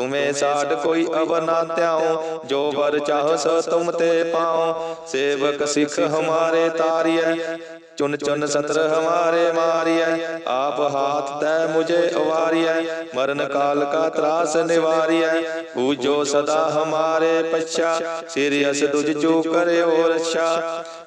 ਤੁਮੇ ਸਾਡ ਕੋਈ ਅਵਰ ਨਾ ਧਿਆਉ, ਜੋ ਵਰ ਚਾਹ ਸੋ ਤੁਮ ਤੇ ਪਾਉ। ਸੇਵਕ ਸਿੱਖ ਹਮਾਰੇ ਤਾਰੀਐ, ਚੁਨ ਚੁਨ ਸਤਰ ਹਮਾਰੇ ਮਾਰੀਐ। ਆਪ ਹਾਥ ਤੈ ਮੁਝੇ ਅਵਾਰੀਐ, ਮਰਨ ਕਾਲ ਕਾ ਤਰਾਸ ਨਿਵਾਰੀਐ। ਪੂਜੋ ਸਦਾ ਹਮਾਰੇ ਪਛਾ, ਸਿਰ ਅਸ ਤੁਝ ਚੂ ਕਰਿਓ ਰਛਾ।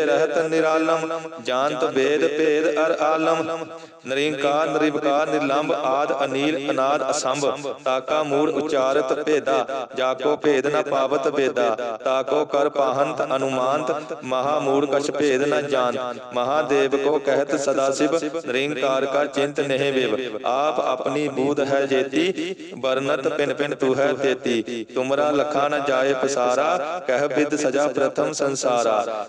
ਹੀ ਤੇ ਰਹਿਤ ਨਿਰਾਲਮ ਜਾਣਤ ਵੇਦ ਭੇਦ ਅਰ ਆਲਮ। ਨਰਿੰਕਾਰ ਨਿਰਵਕਾਰ ਨਿਰਲੰਭ ਆਦ ਅਨੀਲ ਅਨਾਦ ਅਸੰਭ। ਤਾਕਾ ਮੂੜ ਉਚਾਰਤ ਭੇਦਾ ਜਾਕੋ ਭੇਦ ਨ ਪਾਵਤ ਬੇਦਾ। ਤਾਕੋ ਕਰ ਪਾਹੰਤ ਅਨੁਮਾਨਤ, ਮਹਾ ਮੂੜ ਕਛ ਭੇਦ ਨ ਜਾਣ ਮਹਾਦੇਵ ਕੋ ਕਹਿਤ ਸਦਾ ਸਿਵ ਨਿਰੰਕਾਰ ਕਾ ਚਿੰਤ ਨਹਿ ਵਿਵ। ਆਪ ਆਪਣੀ ਬੂਧ ਹੈ ਜੇਤੀ, ਵਰਨਤ ਪਿਨ ਪਿਨ ਤੂ ਹੈ ਤੇਤੀ। ਤੁਮਰਾ ਲਖਾ ਨ ਜਾਏ ਪਸਾਰਾ, ਕਹਿ ਬਿਦ ਸਜਾ ਪ੍ਰਥਮ ਸੰਸਾਰਾ।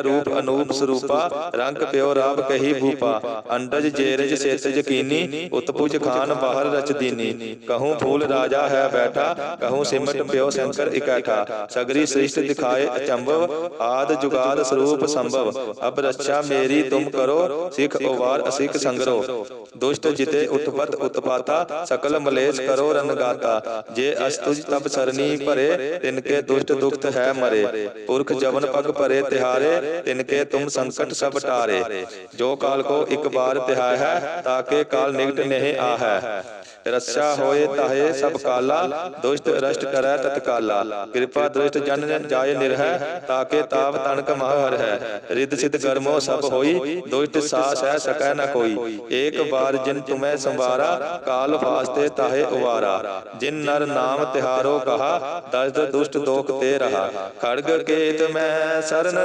ਏਕੈ ਰੂਪ ਅਨੂਪ ਸਰੂਪਾ, ਰੰਗ ਪਿਓ ਰਾਬ ਕਹੀ ਭੂਪਾ, ਅੰਡਜ ਜੇਰਜ ਸੇਤ ਯਕੀਨੀ, ਉਤਪੁਜ ਖਾਨ ਬਾਹਰ ਰਚਦੀਨੀ ਕਹੂੰ ਫੂਲ ਰਾਜਾ ਹੈ ਬੈਠਾ, ਕਹੂੰ ਸਿਮਟ ਪਿਓ ਸ਼ੰਕਰ ਇਕੈਠਾ। ਸਗਰੀ ਸ੍ਰਿਸ਼ਟ ਦਿਖਾਏ ਅਚੰਭਵ, ਆਦ ਜੁਗਾਦ ਸਰੂਪ ਸੰਭਵ। ਅਬ ਰੱਛਾ ਮੇਰੀ ਤੁਮ ਕਰੋ, ਸਿਖ ਉਵਾਰ ਅਸਿਖ ਸੰਗਰੋ। ਦੁਸ਼ਟ ਜਿਤੇ ਉਤਪਤ ਉਤਪਾਤਾ, ਸਕਲ ਮਲੇਸ਼ ਕਰੋ ਰਨਗਾਤਾ ਜੇ ਅਸਤੁਜ ਤਬ ਸਰਨੀ ਭਰੇ ਤਿਨਕੇ ਦੁਸ਼ਟ ਦੁਖਤ ਹੈ ਮਰੇ। ਪੁਰਖ ਜਵਨ ਪਗ ਭਰੇ ਤਿਹਾਰੇ ਤਿਨਕੇ ਤੁਮ ਸੰਕਟ ਸਭ ਟਾਰੇ, ਜੋ ਕਾਲ ਕੋ ਇੱਕ ਬਾਰ ਤਿਹਾਇ ਹੈ ਤਾਕੇ ਕਾਲ ਨਿਕਟ ਨਹਿ ਆਹੈ। ਰੱਛਾ ਹੋਏ ਤਾਹੇ ਸਭ ਕਾਲਾ, ਦੁਸ਼ਟ ਰਸ਼ਟ ਕਰੈ ਤਤਕਾਲਾ। ਕਿਰਪਾ ਦ੍ਰਿਸ਼ਟ ਜਨ ਜਨ ਜਾਏ ਨਿਰਹਿ ਤਾਕੇ ਤਾਪ ਤਨਕ ਮਹ ਹਰ ਹੈ। ਰਿੱਧ ਸਿਧ ਕਰਮੋ ਸਭ ਹੋਈ, ਦੁਸ਼ਟ ਸਾਸ ਹੈ ਸਕੈ ਨ ਕੋਈ। ਏਕ ਬਾਰ ਜਿਨ ਤੁਮੈ ਸੰਵਾਰਾ, ਕਾਲ ਫਾਸਤੇ ਤਾਹੇ ਉਵਾਰਾ। ਜਿਨ ਨਰ ਨਾਮ ਤਿਹਾਰੋ ਕਹਾ ਦਸਦ ਦੁਸ਼ਟ ਦੋਖ ਤੇ ਰਹਾ। ਖੜਗ ਕੇਤ ਮੈਂ, ਸਰਨ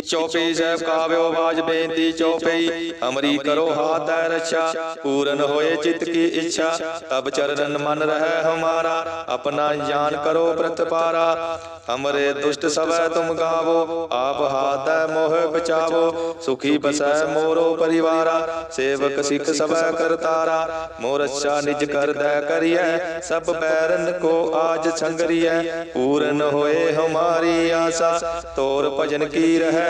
ਚੌਪਈ ਸਾਹਿਬ ਕਾਵਿਓ ਬਾਜ ਬੇਨਤੀ ਚੌਪਈ ਹਮਰੀ ਕਰੋ ਹਾਥ ਹੈ ਰਛਾ, ਪੂਰਨ ਹੋਏ ਚਿਤ ਕੀ ਇੱਛਾ, ਤਬ ਚਰਨ ਮਨ ਰਹਿ ਹਮਾਰਾ, ਆਪਣਾ ਜਾਨ ਕਰੋ ਪ੍ਰਤਪਾਰਾ ਹਮਰੇ ਦੁਸ਼ਟ ਸਭੈ ਤੁਮ ਗਾਵੋ, ਆਪ ਹਾਥ ਹੈ ਮੋਹ ਬਚਾਵੋ, ਸੁਖੀ ਬਸੈ ਮੋਰੋ ਪਰਿਵਾਰਾ, ਸੇਵਕ ਸਿੱਖ ਸਭੈ ਕਰਤਾਰਾ ਮੋਰ ਅੱਛਾ ਨਿਜ ਕਰਦੈ ਕਰੀਐ, ਸਭ ਬੈਰਨ ਕੋ ਆਜ ਸੰਗਰੀਐ। ਪੂਰਨ ਹੋਏ ਹਮਾਰੀ ਆਸਾ, ਤੋਰ ਭਜਨ ਕੀ ਰਹਿ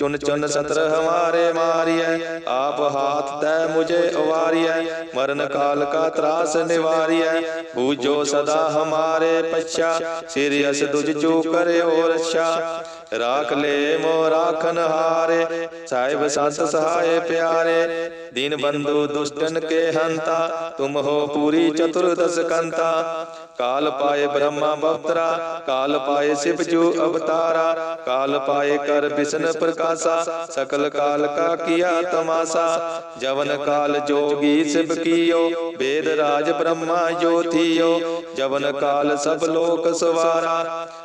چن چن ستر ہمارے ماریا آپ ہاتھ تے مجھے اواریا مرن کال کا تراس نواریا ہو جو صدا ہمارے پچھا سیریس دج جو کرے اور اچھا راکھ لے مو راکھن ہارے سائب سانت سہائے پیارے دین بندو دشٹن کے ہنتا تم ہو پوری چطر دسکنتا کال پائے برہم موترا کال پائے سب جو اوتارا کال پائے کر بسن پرکاسا سکل کال کا کیا تماسا جون کال جو کیو بید راج برہما جو تھیو جون کال سب لوک سوارا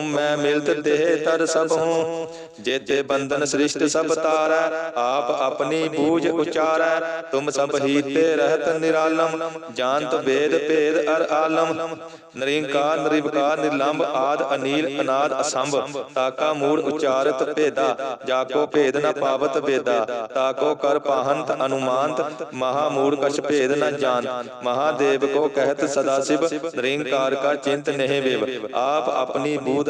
ਤੁਮ ਮੈਂ ਮਿਲਤ ਦੇਹ ਤਰ ਸਭ ਹੂੰ। ਜੇਤੇ ਬੰਧਨ ਸ੍ਰਿਸ਼ਟ ਸਭ ਤਾਰੈ, ਆਪ ਆਪਣੀ ਬੂਝ ਉਚਾਰੈ। ਤੁਮ ਸਭ ਹੀਤੇ ਰਹਿਤ ਨਿਰਾਲਮ, ਜਾਣਤ ਵੇਦ ਭੇਦ ਅਰ ਆਲਮ। ਨਿਰੰਕਾਰ ਨਿਰਵਿਕਾਰ ਨਿਰਲੰਭ ਆਦ ਅਨੀਲ ਅਨਾਦ ਅਸੰਭ, ਤਾਕਾ ਮੂੜ ਉਚਾਰਤ ਭੇਦਾ। ਜਾਕੋ ਭੇਦ ਨ ਪਾਵਤ ਵੇਦਾ, ਤਾਕੋ ਕਰ ਪਾਹੰਤ ਅਨੁਮਾਨਤ। ਮਹਾ ਮੂੜ ਕਛ ਭੇਦ ਨ ਜਾਣ ਮਹਾਦੇਵ ਕੋ ਕਹਿਤ ਸਦਾ ਸਿਵ। ਨਿਰੰਕਾਰ ਕਾ ਚਿੰਤ ਨਹੀਂ ਵੇਵ, ਆਪ ਆਪਣੀ ਬੂਧ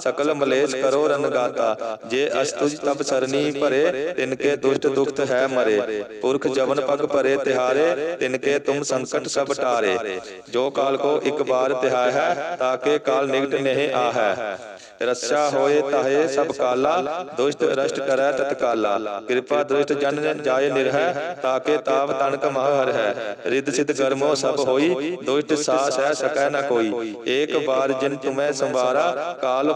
ਸਕਲ ਮਲੇਸ਼ ਕਰੋ ਰਨਗਾਤਾ ਜੇ ਅਸ ਤੁਝ ਤਪ ਸਰਨੀ ਭਰੇ, ਤਿਨ ਕੇ ਦੁਸ਼ਟ ਦੁਖਤ ਹੈ ਮਰੇ। ਪੁਰਖ ਜਵਨ ਪਗ ਭਰੇ ਤਿਹਾਰੇ, ਤਿਨ ਕੇ ਤੁਮ ਸੰਕਟ ਸਭ ਟਾਰੇ। ਜੋ ਕਾਲ ਕੋ ਇੱਕ ਬਾਰ ਤਿਹਾ ਹੈ, ਤਾਂ ਕੇ ਕਾਲ ਨਿਕਟ ਨਹੀਂ ਆਹੈ। ਰੱਸਾ ਹੋਏ ਤਾਹੇ ਸਭ ਕਾਲਾ, ਦੁਸ਼ਟ ਰਸ਼ਟ ਕਰੈ ਤਤਕਾਲਾ। ਕਿਰਪਾ ਦੁਸ਼ਟ ਜਨ ਜਾਏ ਨਿਰਹੈ ਤਾਕੇ ਤਾਪ ਤਨ ਕਮਾ ਹਰ ਹੈ ਰਿੱਧ ਸਿਧ ਕਰਮੋ ਸਭ ਹੋਈ, ਦੁਸ਼ਟ ਸਾਸ ਹੈ ਸਕੈ ਨ ਕੋਈ। ਏਕ ਬਾਰ ਜਿਨ ਤੁਮੈ ਸੰਵਾਰਾ, ਕਾਲ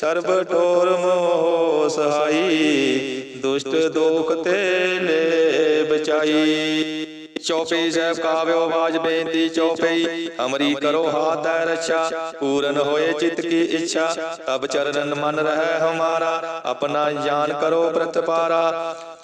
ਸਰਬ ਠੋਰ ਮੋਹ ਸਹਾਈ ਦੁਸ਼ਟ ਦੋਖ ਤੇ ਲੈ ਬਚਾਈ ਚੌਪਈ ਸਾਹਿਬ ਕਾਵਿਓ ਬਾਜ ਬੇਨਤੀ, ਚੌਪਈ, ਅਮਰੀ ਕਰੋ ਹਾਥ ਹੈ ਰੱਛਾ, ਪੂਰਨ ਹੋਏ ਚਿਤ ਕੀ ਇੱਛਾ। ਤਬ ਚਰਨ ਮਨ ਰਹਿ ਹਮਾਰਾ, ਆਪਣਾ ਜਾਨ ਕਰੋ ਪ੍ਰਤਪਾਰਾ।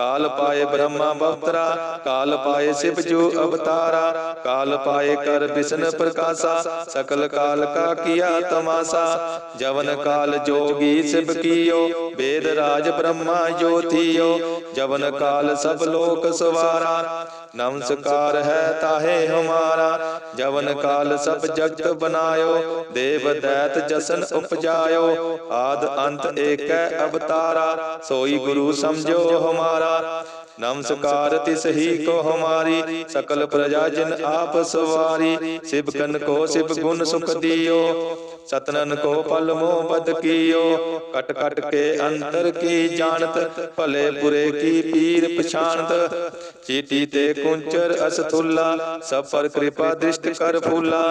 کال پائے برہم بکترا کال پائے سب جو اوتارا کال پائے کر بسن پرکاسا سکل کال کا کیا تماسا جون کال جو بید راج برہما جوتیو جون کال سب لوک سوارا ਨਮਸਕਾਰ ਹੈ ਤਾਹੇ ਹਮਾਰਾ, ਜਵਨ ਕਾਲ ਸਭ ਜਗਤ ਬਨਾਇਓ, ਦੇਵ ਦੈਤ ਜਸਨ ਉਪਜਾਇਓ, ਆਦ ਅੰਤ ਏਕੈ ਅਵਤਾਰਾ, ਸੋਈ ਗੁਰੂ ਸਮਝੋ ਹਮਾਰਾ। ਨਮਸਕਾਰ ਤਿਸ ਹੀ ਕੋ ਹਮਾਰੀ, ਸਕਲ ਪ੍ਰਜਾ ਜਿਨ ਆਪ ਸਵਾਰੀ ਸਿਵਕਨ ਕੋ ਸਿਵ ਗੁਣ ਸੁਖ ਦਿਓ, ਸਤਨਨ ਕੋ ਪਲ ਮੋਹ ਬਦ ਕੀਓ, ਕਟ ਕਟ ਕੇ ਅੰਤਰ ਕੀ ਜਾਣਤ, ਭਲੇ ਬੁਰੇ ਕੀ ਪੀਰ ਪਛਾਨਤ ਚੀਟੀ ਤੇ ਕੁੰਚਰ ਅਸਥੁੱਲਾ ਸਭ ਪਰ ਕਿਰਪਾ ਦ੍ਰਿਸ਼ਟ ਕਰ ਫੂਲਾ।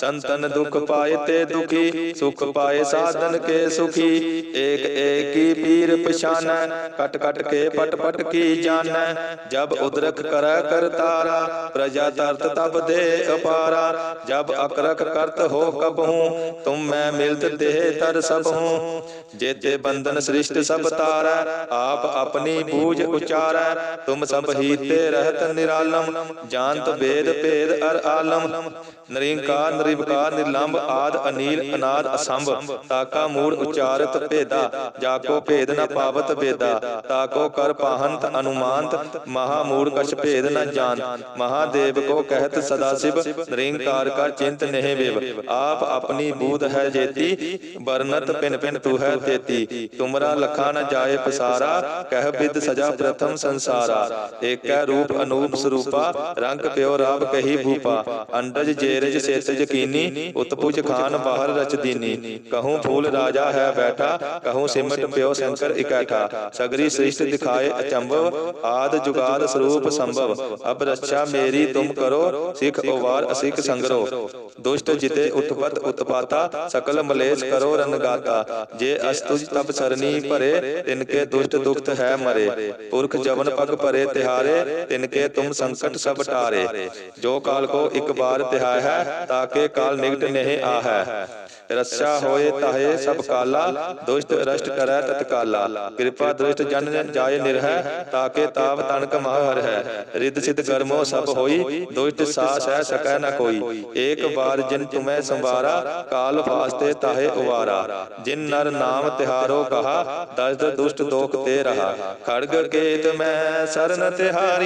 ਸੰਤਨ ਦੁਖ ਪਾਏ ਤੇ ਦੁਖੀ, ਸੁਖ ਪਾਏ ਸਾਧਨ ਕੇ ਸੁਖੀ। ਏਕ ਏਕੀ ਪੀਰ ਪਛਾਨੈ, ਕਟ ਕਟ ਕੇ ਪਟ ਪਟ ਕੀ ਜਾਣੈ ਜਬ ਉਦਰਕ ਕਰੈ ਕਰਤਾਰਾ ਪ੍ਰਜਾ ਤਰਤ ਤਬ ਦੇ ਅਪਾਰਾ। ਜਬ ਅਕਰਕ ਕਰਤ ਹੋ ਕਬਹੂ ਤੁਮ ਮੈਂ ਮਿਲਤ ਦੇਹ ਤਰ ਸਭ ਹੂੰ ਜੇਤੇ ਬੰਧਨ ਸ੍ਰਿਸ਼ਟ ਸਭ ਤਾਰੈ, ਆਪ ਆਪਣੀ ਬੂਝ ਉਚਾਰੈ। ਤੁਮ ਸਭ ਹੀ ਤੇ ਰਹਿਤ ਨਿਰਾਲਮ ਜਾਣਤ ਵੇਦ ਭੇਦ ਅਰ ਆਲਮ। ਨਰਿੰਕਾਰ ਨਿਰਵਕਾਰ ਨਿਰਲੰਭ ਆਦ ਅਨੀਲ ਅਨਾਦ ਅਸੰਭ। ਤਾਕਾ ਮੂੜ ਉਚਾਰਤ ਭੇਦਾ ਜਾਕੋ ਭੇਦ ਨ ਪਾਵਤ ਵੇਦਾ ਤਾਕੋ ਕਰ ਪਾਹੰਤ ਅਨੁਮਾਨਤ, ਮਹਾ ਮੂੜ ਕਛ ਭੇਦ ਨ ਜਾਣ ਮਹਾਦੇਵ ਕੋ ਕਹਿਤ ਸਦਾ ਸਿਵ ਨਿਰੰਕਾਰ ਕਾ ਚਿੰਤ ਨਹਿ ਵਿਵ। ਆਪ ਆਪਣੀ ਬੂਧ ਹੈ ਜੇਤੀ ਬਰਨਤ ਪਿਨ ਪਿਨ ਤੂ ਹੈ ਤੇਤੀ। ਤੁਮਰਾ ਲਖਾ ਨ ਜਾਏ ਪਸਾਰਾ, ਕਹਿ ਬਿਦ ਸਜਾ ਪ੍ਰਥਮ ਸੰਸਾਰਾ। ਏਕੈ ਰੂਪ, ਅਨੂਪ ਸਰੂਪਾ, ਰੰਗ ਪਿਓ ਰਾਬ ਕਹੀ ਭੂਪਾ, ਅੰਡਜ ਜੇਰਜ ਸੇਤ ਯਕੀਨੀ, ਉਤਪੁਜ ਖਾਨ ਬਾਹਰ ਰਚਦੀਨੀ ਕਹੂੰ ਫੂਲ ਰਾਜਾ ਹੈ ਬੈਠਾ, ਕਹੂੰ ਸਿਮਟ ਪਿਓ ਸ਼ੰਕਰ ਇਕੈਠਾ। ਸਗਰੀ ਸ੍ਰਿਸ਼ਟ ਦਿਖਾਏ ਅਚੰਭਵ, ਆਦ ਜੁਗਾਦ ਸਰੂਪ ਸੰਭਵ। ਅਬ ਰੱਛਾ ਮੇਰੀ ਤੁਮ ਕਰੋ, ਸਿਖ ਉਵਾਰ ਅਸਿਖ ਸੰਗਰੋ। ਦੁਸ਼ਟ ਜਿਤੇ ਉਤਪਤ ਉਤਪਾਤਾ, ਸਕਲ ਮਲੇਸ਼ ਕਰੋ ਰਨਗਾਤਾ ਜੇ ਅਸਤੁਜ ਤਬ ਸਰਨੀ ਭਰੇ ਤਿਨਕੇ ਦੁਸ਼ਟ ਦੁਖਤ ਹੈ ਮਰੇ। ਪੁਰਖ ਜਵਨ ਪਗ ਭਰੇ ਤਿਹਾਰੇ ਤਿਨਕੇ ਤੁਮ ਸੰਕਟ ਸਭ ਟਾਰੇ, ਜੋ ਕਾਲ ਕੋ ਇੱਕ ਬਾਰ ਤਿਹਾਇ ਹੈ ਤਾਕੇ ਕਾਲ ਨਿਕਟ ਨਹੀਂ ਆਹੈ। ਰਸਾ ਹੋਏ ਤਾਹੇ ਸਭ ਕਾਲਾ, ਦੁਸ਼ਟ ਰਸ਼ਟ ਕਰੈ ਤਤਕਾਲਾ ਕਿਰਪਾ ਦ੍ਰਿਸ਼ਟ ਜਨ ਜਾਏ ਨਿਰਹਿ ਤਾਕੇ ਤਾਪ ਤਨਕ ਮਹ ਹਰ ਹੈ ਰਿੱਧ ਸਿਧ ਕਰਮੋ ਸਭ ਹੋਈ, ਦੁਸ਼ਟ ਸਾਸ ਹੈ ਸਕੈ ਨ ਕੋਈ। ਏਕ ਬਾਰ ਜਿਨ ਤੁਮੈ ਸੰਵਾਰਾ, ਕਾਲ ਫਾਸਤੇ ਤਾਹੇ ਉਵਾਰਾ। ਜਿਨ ਨਰ ਨਾਮ ਤਿਹਾਰੋ ਕਹਾ, ਦਸਦ ਦੁਸ਼ਟ ਦੋਖ ਤੇ ਰਹਾ। ਖੜਗ ਕੇਤ ਮੈਂ ਸਰਨ ਤਿਹਾਰੀ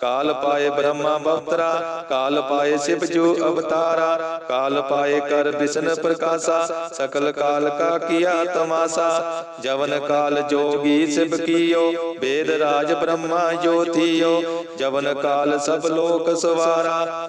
ਕਾਲ ਪਾਏ ਬ੍ਰਹਮਾ ਬਵਤਰਾ, ਕਾਲ ਪਾਏ ਸਿਵ ਜੂ ਅਵਤਾਰਾ, ਕਾਲ ਪਾਏ ਕਰ ਬਿਸ਼ਨ ਪ੍ਰਕਾਸ਼ਾ, ਸਕਲ ਕਾਲ ਕਾ ਕੀਆ ਤਮਾਸਾ, ਜਵਨ ਕਾਲ ਜੋਗੀ ਸਿਵ ਕੀਓ, ਵੇਦ ਰਾਜ ਬ੍ਰਹਮਾ ਜੋਤੀਓ ਜਵਨ ਕਾਲ ਸਭ ਲੋਕ ਸਵਾਰਾ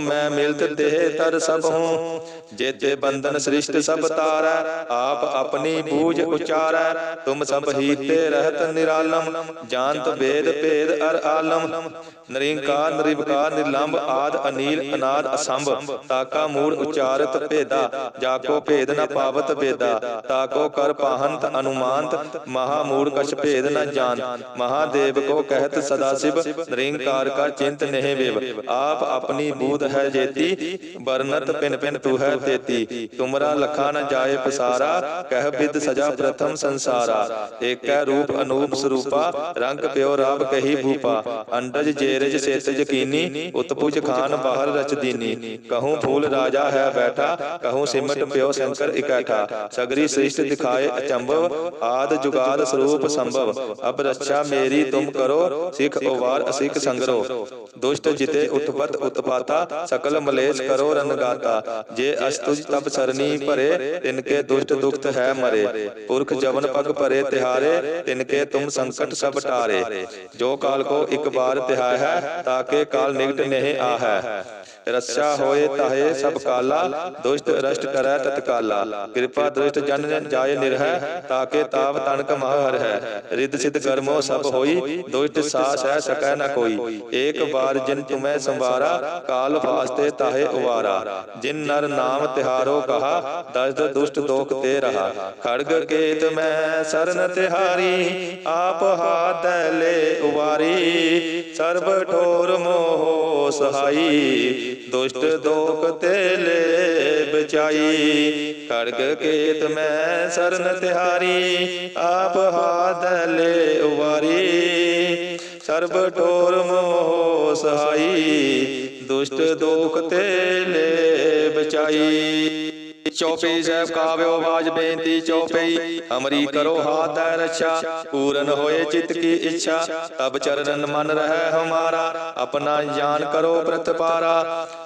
ਮੈਂ ਮਿਲਤ ਦੇਹ ਤਰ ਸਭ ਹੂੰ। ਜੇਤੇ ਬੰਧਨ ਸ੍ਰਿਸ਼ਟ ਸਭ ਤਾਰੈ, ਆਪ ਆਪਣੀ ਬੂਝ ਉਚਾਰੈ। ਤੁਮ ਸਭ ਹੀਤੇ ਰਹਤ ਨਿਰਾਲਮ, ਜਾਣਤ ਵੇਦ ਭੇਦ ਅਰ ਆਲਮ। ਨਿਰੰਕਾਰ ਨਿਰਵਕਾਰ ਨਿਰਲੰਭ ਆਦ ਅਨੀਲ ਅਨਾਦ ਅਸੰਭ। ਤਾਕਾ ਮੂੜ ਉਚਾਰਤ ਭੇਦਾ, ਜਾਕੋ ਭੇਦ ਨ ਪਾਵਤ ਵੇਦਾ। ਤਾਕੋ ਕਰ ਪਾਹੰਤ ਅਨੁਮਾਨਤ, ਮਹਾ ਮੂੜ ਕਛ ਭੇਦ ਨ ਜਾਣ ਮਹਾਦੇਵ ਕੋ ਕਹਿਤ ਸਦਾ ਸਿਵ, ਨਿਰੰਕਾਰ ਕਾ ਚਿੰਤ ਨਹੀਂ ਵੇਵ। ਆਪ ਆਪਣੀ ਬੂਝ अपनी बूध है जेती बरनत पिन पिन तू है तेती तुमरा लखा न जाए पसारा कह विद सजा प्रथम संसारा एक रूप अनूप स्वरूपा रंग प्यो राब कही भूपा अंडज जेरज सेतज कीनी उत्पुज खान बाहर रच दीनी कहूँ फूल राजा है बैठा कहूँ सिमट प्यो शंकर इकैठा सगरी सृष्टि दिखाए अचंभव आद जुगाद स्वरूप संभव अब रक्षा मेरी तुम करो सिख उवार असिख संगरो दुष्ट जिते उठपत उत्पाता सकल मलेश करो रन गाता जे अस्तुज तब सरनी भरे तिनके दुष्ट दुखत है मरे पुरख जवन पग परे तिहारे तिनके तुम संकट सब टारे जो काल को एक बार तिहाय है ताके काल निकट नहीं आ है रस्सा होए ताहे सब काला दुष्ट रष्ट करੈ तत्काला कृपा दृष्ट जन जाय निर्ह ताके ताप तनक मह हर है रिद सिद्ध कर्मो सब होई दुष्ट सास है सकੈ न ਵਾਰ ਜਿਨ ਤੁਮੈ ਸੰਵਾਰਾ ਕਾਲ ਫਾਸਤੇ ਤਾਹੇ ਉਵਾਰਾ। ਜਿਨ ਨਰ ਨਾਮ ਤਿਹਾਰੋ ਕਹਾ ਦਸਤ ਦੁਸ਼ਟ ਦੋਖ ਤੇ ਰਹਾ। ਖੜਗ ਕੇਤ ਮੈਂ ਸਰਨ ਤਿਹਾਰੀ, ਆਪ ਹਾਥ ਲੈ ਉਵਾਰੀ। ਸਰਬ ਠੋਰ ਮੋਹ ਸਹਾਈ, ਦੁਸ਼ਟ ਦੋਖ ਤੇ ਲੈ ਬਚਾਈ। ਖੜਗ ਕੇਤ ਮੈਂ ਸਰਨ ਤਿਹਾਰੀ, ਆਪ ਹਾਥ ਲੈ ਉਵਾਰੀ। ਸਰਬ ਟੋਰ ਮੋਹ ਸਹਾਈ ਦੁਸ਼ਟ ਦੁਖ ਤੇ ਲੈ ਬਚਾਈ ਚੌਪਈ ਸਾਹਿਬ ਕਾਵਿਓ ਬਾਜ ਬੇਨਤੀ ਚੌਪਈ ਅਮਰੀ ਕਰੋ ਹਾਥ ਹੈ ਰੱਛਾ, ਪੂਰਨ ਹੋਏ ਚਿਤ ਕੀ ਇੱਛਾ। ਤਬ ਚਰਨ ਮਨ ਰਹਿ ਹਮਾਰਾ, ਆਪਣਾ ਜਾਨ ਕਰੋ ਪ੍ਰਤਪਾਰਾ।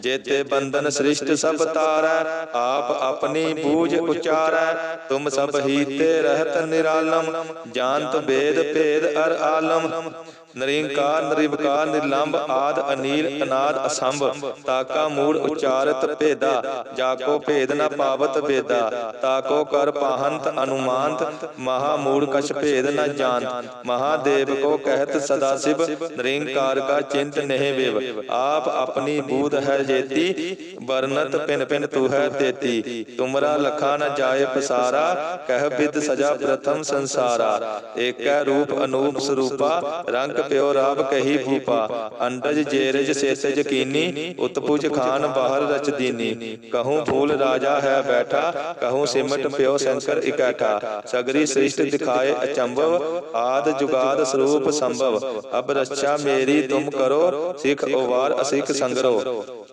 ਜੇਤੇ ਬੰਧਨ ਸ੍ਰਿਸ਼ਟ ਸਭ ਤਾਰੈ ਆਪ ਆਪਣੀ ਬੂਝ ਉਚਾਰੈ। ਤੁਮ ਸਭ ਹੀ ਤੇ ਰਹਿਤ ਨਿਰਾਲਮ। ਜਾਣਤ ਵੇਦ ਭੇਦ ਅਰ ਆਲਮ। ਨਰਿੰਕਾਰ ਨਿਰਵਕਾਰ ਨਿਰਲੰਭ ਆਦ ਅਨੀਲ ਅਨਾਦ ਅਸੰਭ। ਤਾਕਾ ਮੂੜ ਉਚਾਰਤ ਭੇਦਾ। ਜਾਕੋ ਭੇਦ ਨ ਪਾਵਤ ਵੇਦਾ ਤਾਕੋ ਕਰ ਪਾਹੰਤ ਅਨੁਮਾਨਤ। ਮਹਾ ਮੂੜ ਕਛ ਭੇਦ ਨ ਜਾਣਤ। ਮਹਾਦੇਵ ਕੋ ਕਹਿਤ ਸਦਾ ਸਿਵ। ਨਿਰੰਕਾਰ ਕਾ ਚਿੰਤ ਨਹਿ ਵਿਵ। ਆਪ ਆਪਣੀ ਬੂਧ ਹੈ। ਜੇਤੀ, ਵਰਨਤ ਪਿਨ ਪਿਨ ਤੂ ਹੈ ਤੇਤੀ। ਤੁਮਰਾ ਲਖਾ ਨ ਜਾਏ ਪਸਾਰਾ, ਕਹਿ ਬਿਦ ਸਜਾ ਪ੍ਰਥਮ ਸੰਸਾਰਾ। ਏਕੈ ਰੂਪ ਅਨੂਪ ਸਰੂਪਾ, ਰੰਗ ਪਿਓ ਰਾਬ ਕਹੀ ਭੂਪਾ। ਅੰਡਜ ਜੇਰਜ ਸੇਸ ਯਕੀਨੀ, ਉਤਪੁਜ ਖਾਨ ਬਾਹਰ ਰਚ ਦੀਨੀ। ਕਹੂੰ ਫੂਲ ਰਾਜਾ ਹੈ ਬੈਠਾ, ਕਹੂੰ ਸਿਮਟ ਪਿਓ ਸ਼ੰਕਰ ਇਕੱਠਾ। ਸਗਰੀ ਸ੍ਰਿਸ਼ਟ ਦਿਖਾਏ ਅਚੰਭਵ, ਆਦ ਜੁਗਾਦ ਸਰੂਪ ਸੰਭਵ। ਅਬ ਰੱਛਾ ਮੇਰੀ ਤੁਮ ਕਰੋ, ਸਿਖ ਉਵਾਰ